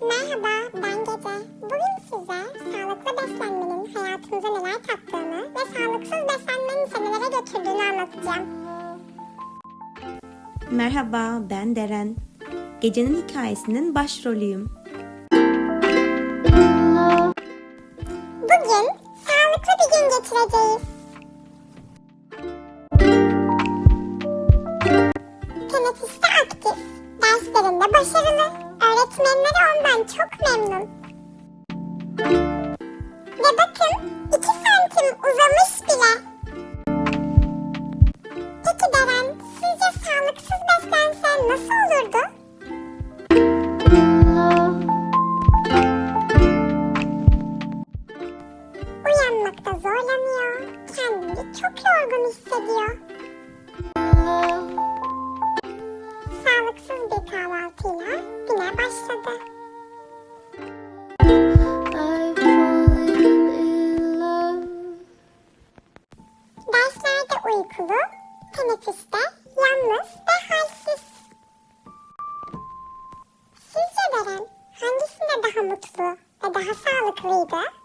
Merhaba ben Gece. Bugün size sağlıklı beslenmenin hayatımıza neler kattığını ve sağlıksız beslenmenin ise nelere götürdüğünü anlatacağım. Merhaba ben Deren. Gecenin hikayesinin başrolüyüm. Bugün sağlıklı bir gün geçireceğiz. Teneffüste aktif derslerinde başarılı, öğretmenleri ondan çok memnun. Ve bakın 2 santim uzamış bile. Peki Deren, sizce sağlıksız beslensen nasıl olurdu? Uyanmakta zorlanıyor, kendini çok yorgun hissediyor. Uykulu, teneffüste yalnız ve halsiz. Sizce Deren hangisinde daha mutlu ve daha sağlıklıydı?